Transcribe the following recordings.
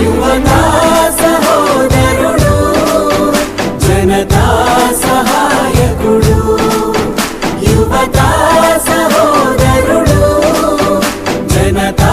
యువతా సహోదరుడు జనతా సహాయకుడు యువతా సహోదరుడు జనతా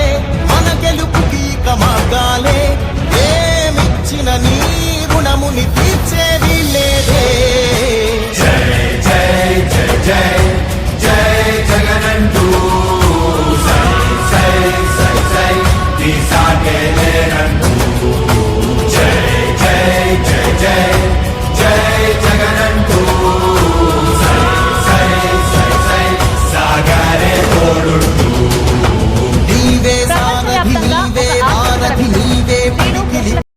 నీవే భారతి